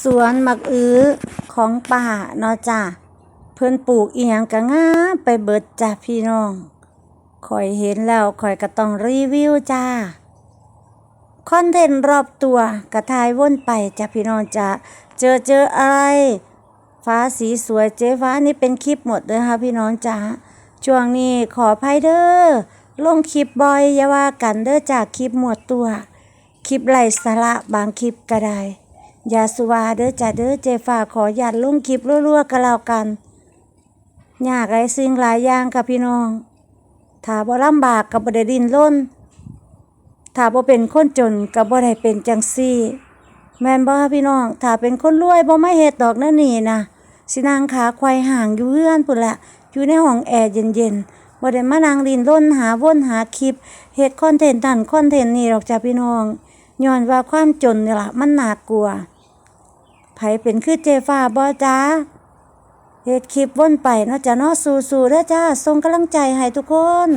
สวนมักอื้อของป่าเนาะจ้ะเพิ่นปลูกอีหยังก็งามไปเบิดจ้ะพี่น้องข่อยเห็นแล้วข่อยก็ต้องรีวิวจ้าคอนเทนต์รอบตัวกระทายว่นไปจ้ะพี่น้องจ้ะเจอเจออะไร ฟ้าสีสวยเจ๊ฟ้านี่เป็นคลิปหมดเลยค่ะพี่น้องจ้าช่วงนี้ขอภัยเด้อลงคลิปบ่อยอย่าว่ากันเด้อจากคลิปหมวดตัว คลิปไร้สาระบางคลิปก็ได้ ยาสุวาเด้อจ้าเด้อเจฟ้าขอหยัดลงคลิปรัวๆก็แล้วกันยากหลายสิ่งหลายอย่างกับพี่น้อง ถ้าบ่ลำบากก็บ่ได้ดิ้นรนถ้าบ่เป็นคนจนก็บ่ได้เป็นจังซี่ แม่นบ่พี่น้อง ถ้าเป็นคนรวยบ่มาเฮ็ดดอกนั่นนี่นะสินางขาควายห่างอยู่เฮือนพุ่นละอยู่ในห้องแอร์เย็นๆบ่ได้มานั่งดินร่นหาวนหาคลิปเฮ็ดคอนเทนต์นั่นคอนเทนต์นี่ดอกจ้าพี่น้องย้อนว่าความจนนี่ล่ะมันน่ากลัว ไผเป็นคือเจฟ้าบ่จ้าเฮ็ดคลิปว่นไปเนาะจ้าเนาะสู้ๆเด้อจ้าส่งกำลังใจให้ทุกคน